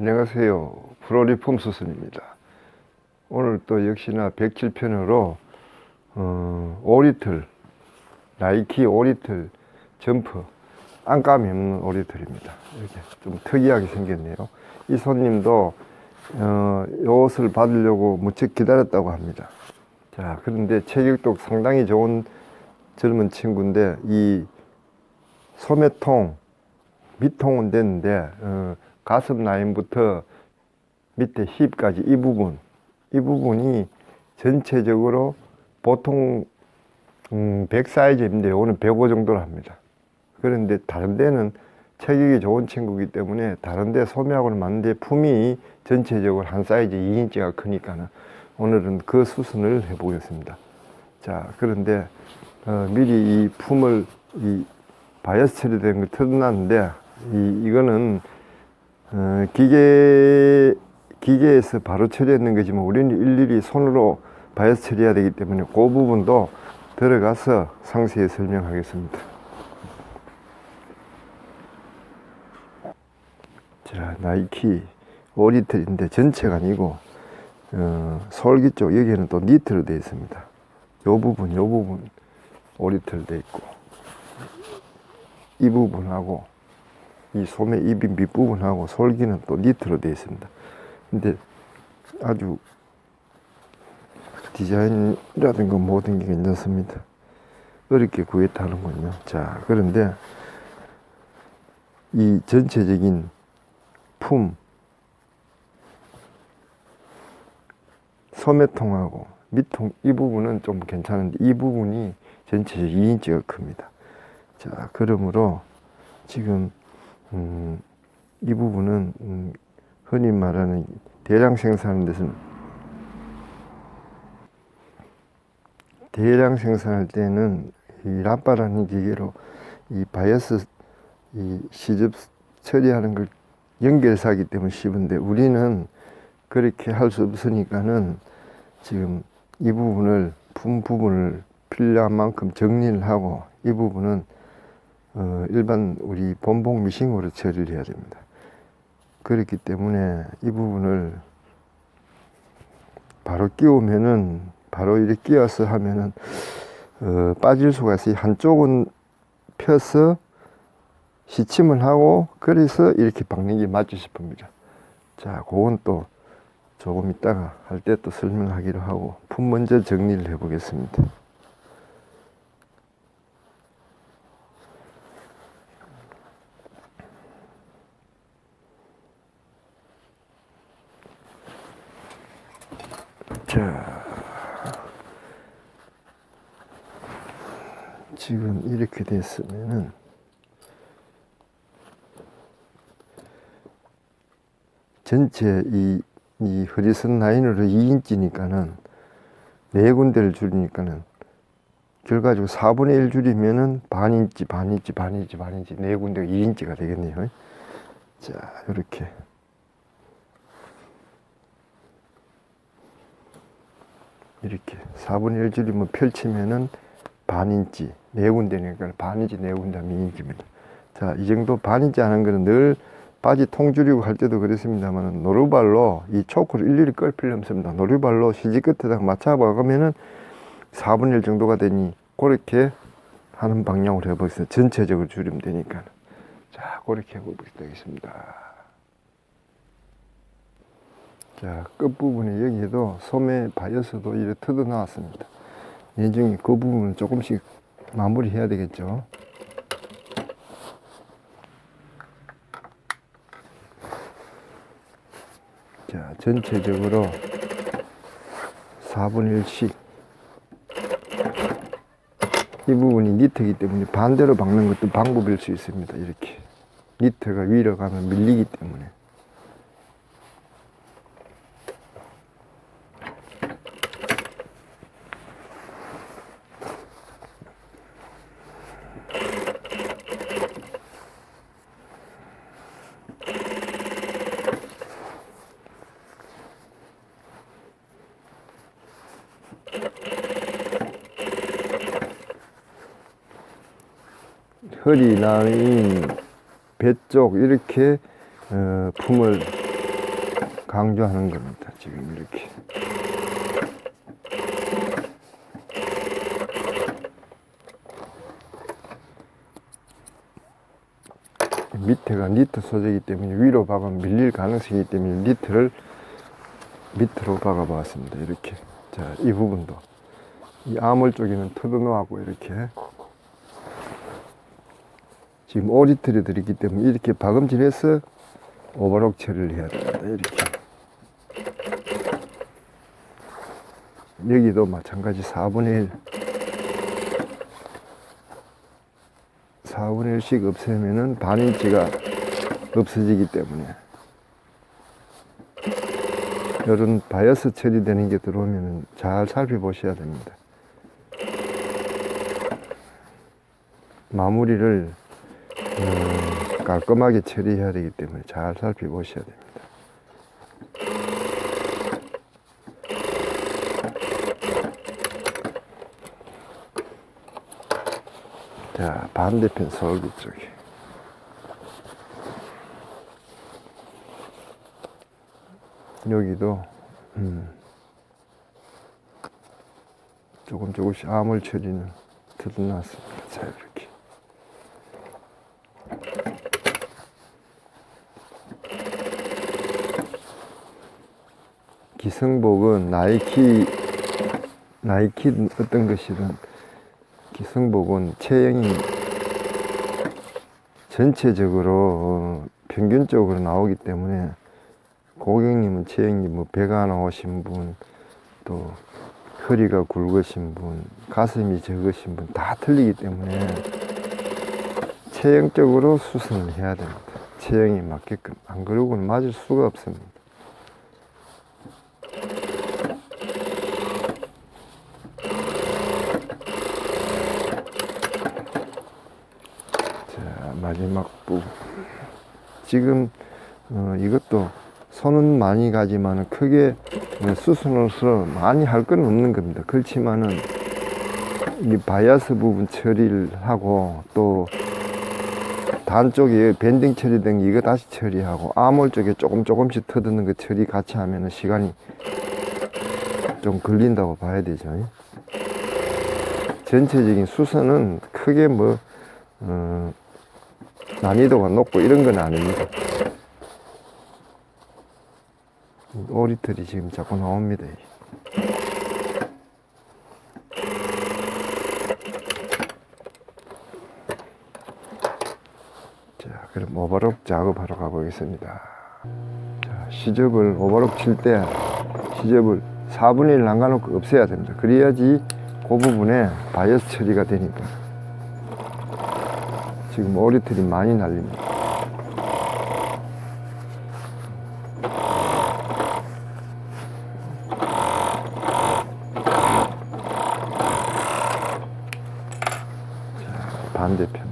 안녕하세요. 프로리폼 수순입니다. 오늘 또 역시나 107편으로 어, 오리틀, 나이키 오리틀 점프, 안감이 없는 오리틀입니다. 이렇게 좀 특이하게 생겼네요. 이 손님도 어, 이 옷을 받으려고 무척 기다렸다고 합니다. 자, 그런데 체격도 상당히 좋은 젊은 친구인데 이 소매통, 밑통은 됐는데 어, 가슴 라인부터 밑에 힙까지 이 부분 이 부분이 전체적으로 보통 음, 100 사이즈인데 오늘 105 정도로 합니다. 그런데 다른 데는 체격이 좋은 친구이기 때문에 다른 데 소매하고는 맞는데 품이 전체적으로 한 사이즈 2인치가 크니까는 오늘은 그 수순을 해보겠습니다. 자, 그런데 어, 미리 이 품을 이 바이어스 처리된 걸 뜯어놨는데 이, 이거는 어, 기계 기계에서 바로 처리했는 거지만 우리는 일일이 손으로 바이어스 처리해야 되기 때문에 그 부분도 들어가서 상세히 설명하겠습니다. 자, 나이키 오리틀인데 전체가 아니고 어, 솔기 쪽 여기에는 또 니트로 되어 있습니다. 요 부분, 요 부분 오리틀 되어 있고 이 부분하고 이 소매 입이 밑부분하고 솔기는 또 니트로 되어 있습니다. 근데 아주 디자인이라든가 모든 게 괜찮습니다. 어렵게 구했다는군요. 자, 그런데 이 전체적인 품, 소매통하고 밑통 이 부분은 좀 괜찮은데 이 부분이 전체적으로 2인치가 큽니다. 자, 그러므로 지금 음, 이 부분은 음, 흔히 말하는 대량 생산하는 데서는 대량 생산할 때는 이 람바라는 기계로 이 바이어스 이 시접 처리하는 걸 연결사기 때문에 쉽은데 우리는 그렇게 할 수 없으니까는 지금 이 부분을 품 부분을 필요한 만큼 정리를 하고 이 부분은 어, 일반 우리 본봉 미싱으로 처리를 해야 됩니다. 그렇기 때문에 이 부분을 바로 끼우면은 바로 이렇게 끼워서 하면은 어, 빠질 수가 있어요. 한쪽은 펴서 시침을 하고 그래서 이렇게 박는 게 맞지 싶습니다. 자, 그건 또 조금 이따가 할 때 또 설명하기로 하고 품 먼저 정리를 해 보겠습니다. 자, 지금 이렇게 됐으면은 전체 이, 이 허리선 라인으로 2인치니까는 네 군데를 줄이니까는 결과적으로 4분의 1 줄이면은 반 인치, 반 인치, 반 인치, 반 인치, 네 군데가 2인치가 되겠네요. 자, 이렇게. 이렇게 4분의 1 줄이면 펼치면은 반 인치, 네 군데니까 반 인치, 네 군데 하면 2인치입니다. 자, 이 정도 반 인치 하는 거는 늘 바지 통 줄이고 할 때도 그랬습니다만 노루발로 이 초크를 일일이 끌 필요 없습니다. 노루발로 시지 끝에다 맞춰박으면은 4분의 1 정도가 되니 그렇게 하는 방향으로 해보겠습니다. 전체적으로 줄이면 되니까. 자, 그렇게 해보겠습니다. 자, 끝부분에 여기에도 소매 바이어스도 이렇게 뜯어 나왔습니다. 나중에 그 부분을 조금씩 마무리 해야 되겠죠. 자, 전체적으로 4분의 1씩 이 부분이 니트이기 때문에 반대로 박는 것도 방법일 수 있습니다. 이렇게 니트가 위로 가면 밀리기 때문에 허리 라인, 배 쪽 이렇게 어, 품을 강조하는 겁니다. 지금 이렇게. 밑에가 니트 소재이기 때문에 위로 박으면 밀릴 가능성이 있기 때문에 니트를 밑으로 박아 보았습니다. 이렇게. 자, 이 부분도. 이 아몰 쪽에는 터드놓하고 이렇게. 지금 오리틀이 들있기 때문에 이렇게 박음질해서 오버록 처리를 해야 됩니다. 이렇게. 여기도 마찬가지 4분의 1. 4분의 1씩 없애면은 반인치가 없어지기 때문에 이런 바이어스 처리되는 게 들어오면 잘 살펴보셔야 됩니다. 마무리를 음, 깔끔하게 처리해야 되기 때문에 잘 살펴보셔야 됩니다. 자, 반대편 설비 쪽에. 여기도, 음, 조금 조금씩 암을 처리는 드러났습니다. 자, 이렇게. 기성복은 나이키, 나이키 어떤 것이든 기성복은 체형이 전체적으로 어, 평균적으로 나오기 때문에 고객님은 체형이 뭐 배가 나오신 분, 또 허리가 굵으신 분, 가슴이 적으신 분 다 틀리기 때문에 체형적으로 수선을 해야 됩니다. 체형에 맞게끔. 안 그러고는 맞을 수가 없습니다. 자, 마지막 부분. 지금 어, 이것도 손은 많이 가지만 크게 수순으로서 많이 할 건 없는 겁니다. 그렇지만은 이 바이아스 부분 처리를 하고 또 단 쪽에 밴딩 처리된 거 이거 다시 처리하고 아몰 쪽에 조금 조금씩 터드는 거 처리 같이 하면은 시간이 좀 걸린다고 봐야 되죠. 전체적인 수선은 크게 뭐 어, 난이도가 높고 이런 건 아닙니다. 오리털이 지금 자꾸 나옵니다. 자, 그럼 오버록 작업하러 가보겠습니다. 자, 시접을 오버록 칠 때 시접을 4분의 1 남겨놓고 없애야 됩니다. 그래야지 그 부분에 바이어스 처리가 되니까. 지금 오리털이 많이 날립니다. 자, 반대편도.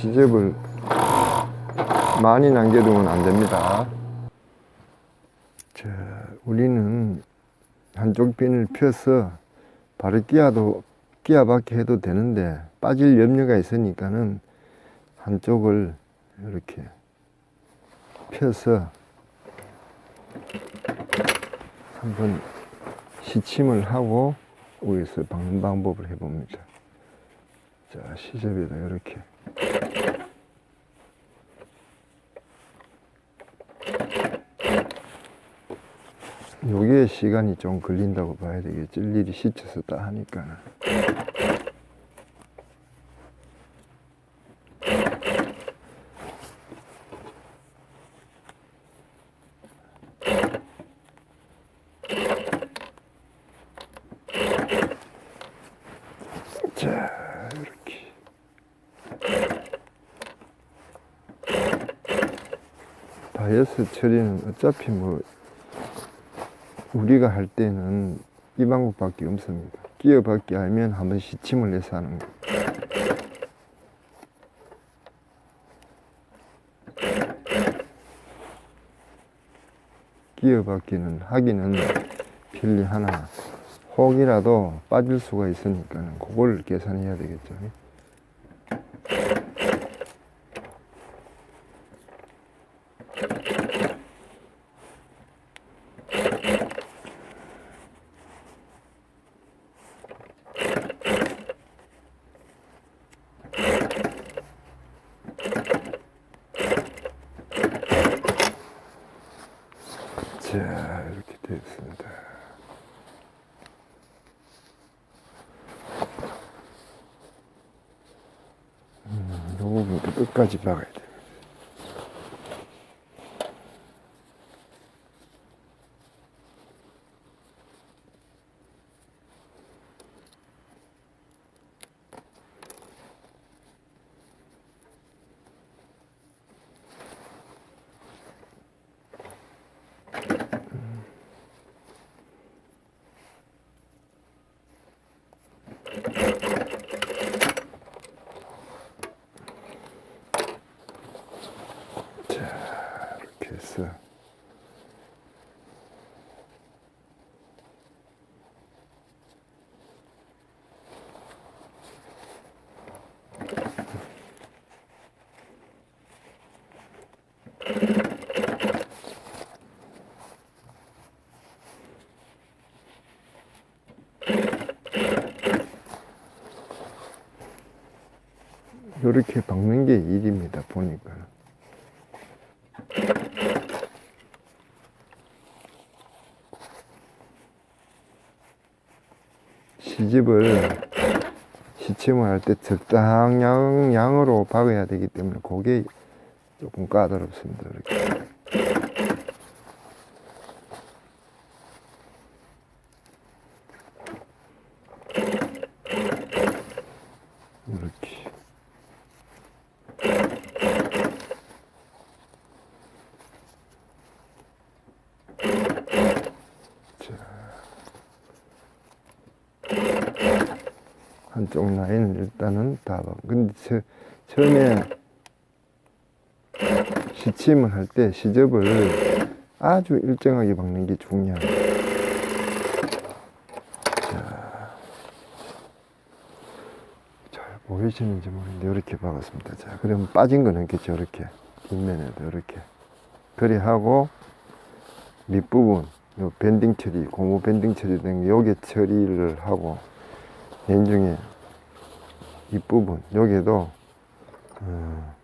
시접을 많이 남겨두면 안 됩니다. 자, 우리는 한쪽 핀을 펴서 바로 끼야도 끼야밖에 해도 되는데 빠질 염려가 있으니까는 한쪽을 이렇게 펴서 한번 시침을 하고 위에서 박는 방법을 해봅니다. 자, 시접에다 이렇게 요게 시간이 좀 걸린다고 봐야 되겠죠. 일일이 시쳐서 다 하니까. 처리는 어차피 뭐 우리가 할 때는 이 방법밖에 없습니다. 끼어받기 알면 한번 시침을 내서 하는 거. 끼어받기는 하기는 편리하나 혹이라도 빠질 수가 있으니까는 그걸 계산해야 되겠죠. 자, 이렇게 되었습니다. 음, 요 부분도 끝까지 박아야 돼. 자, 이렇게 해서 이렇게 박는 게 일입니다. 보니까. 시집을 시침을 할 때 적당량 양으로 박아야 되기 때문에 그게 조금 까다롭습니다. 이렇게. 이렇게. 한쪽 라인을 일단은 다 봐. 근데 저, 처음에 시침을 할 때 시접을 아주 일정하게 박는 게 중요합니다. 보이시는지 모르겠는데 이렇게 박았습니다. 자, 그러면 빠진 거는 있겠죠. 이렇게 뒷면에도 이렇게 그리 하고 밑부분 요 밴딩 처리, 고무 밴딩 처리된 요게 처리를 하고 연중에 윗부분 여기도 어,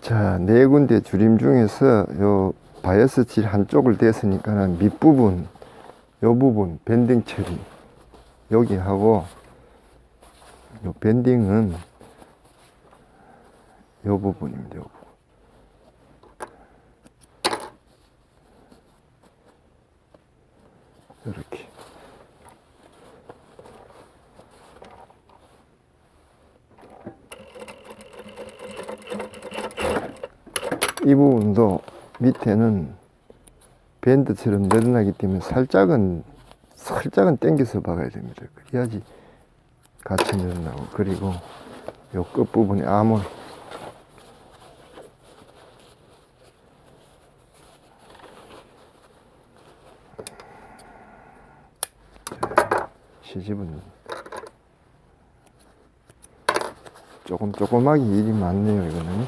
자, 네 군데 줄임 중에서 요 바이어스 질 한쪽을 댔으니까는 밑부분 요 부분 밴딩 처리 여기 하고 요 밴딩은 요 부분입니다. 요 부분. 이렇게 이 부분도 밑에는 밴드처럼 늘어나기 때문에 살짝은 살짝은 당겨서 박아야 됩니다. 그래야지 같이 늘어나고 그리고 요 끝부분에 암홀 시집은 조금 조그맣게 일이 많네요 이거는.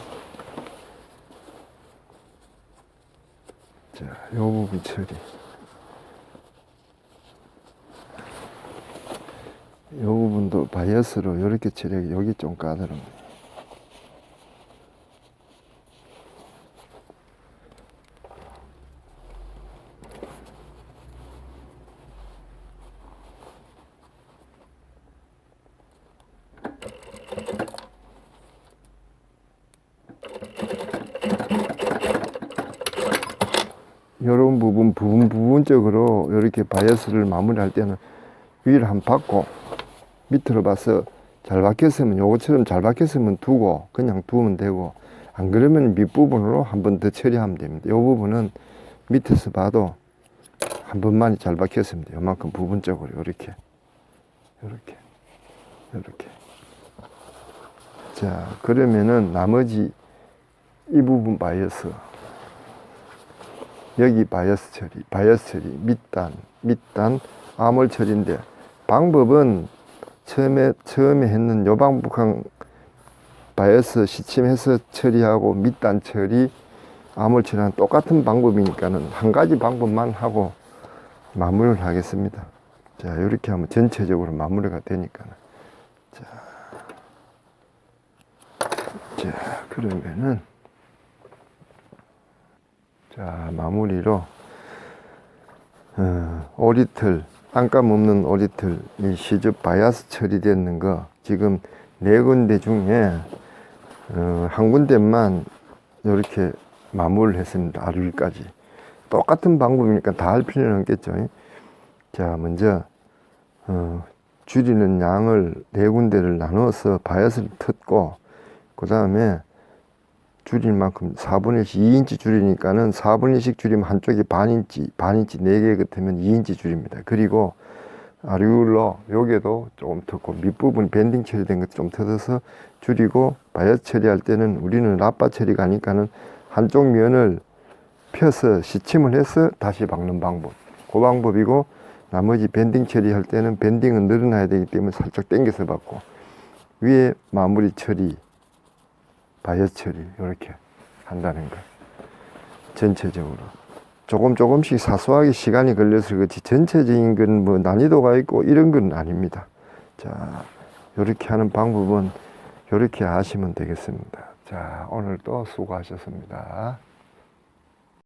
자, 요 부분 처리. 요 부분도 바이어스로 이렇게 처리하기 여기 좀 까다롭네 이런 부분 부분 이렇게 바이어스를 마무리할 때는 위를 한 받고 밑으로 봐서 잘 박혔으면 요것처럼 잘 박혔으면 두고 그냥 두면 되고 안 그러면 밑부분으로 한 번 더 처리하면 됩니다. 이 부분은 밑에서 봐도 한 번만이 잘 박혔습니다. 요만큼 부분적으로 이렇게 이렇게 이렇게 자 그러면은 나머지 이 부분 바이어스 여기 바이어스 처리 바이어스 처리 밑단 밑단 암홀 처리인데 방법은 처음에 처음에 했는 요 방법한 바이어스 시침해서 처리하고 밑단 처리 암홀 처리랑 똑같은 방법이니까는 한 가지 방법만 하고 마무리를 하겠습니다. 자 이렇게 하면 전체적으로 마무리가 되니까는 자, 자 그러면은 자 마무리로 어, 오리틀 안감 없는 오리틀 이 시접 바이아스 처리되는 거 지금 네 군데 중에 어, 한 군데만 이렇게 마무리를 했습니다. 아류까지 똑같은 방법이니까 다 할 필요는 없겠죠. 자 먼저 어, 줄이는 양을 네 군데를 나누어서 바이어스를 텄고 그 다음에 줄일 만큼 4분의 2인치 줄이니까는 4분의 1씩 줄이면 한쪽이 반인치, 반인치 4개 같으면 2인치 줄입니다. 그리고 아리울러 여기에도 조금 텄고 밑부분 밴딩 처리된 것좀 뜯어서 줄이고 바이어스 처리할 때는 우리는 라빠 처리가 아니까는 한쪽 면을 펴서 시침을 해서 다시 박는 방법. 그 방법이고 나머지 밴딩 처리할 때는 밴딩은 늘어나야 되기 때문에 살짝 당겨서 박고 위에 마무리 처리 바이어스 처리 이렇게 한다는 거. 전체적으로. 조금 조금씩 사소하게 시간이 걸려서 그렇지 전체적인 건 뭐 난이도가 있고 이런 건 아닙니다. 자 이렇게 하는 방법은 이렇게 하시면 되겠습니다. 자 오늘도 수고하셨습니다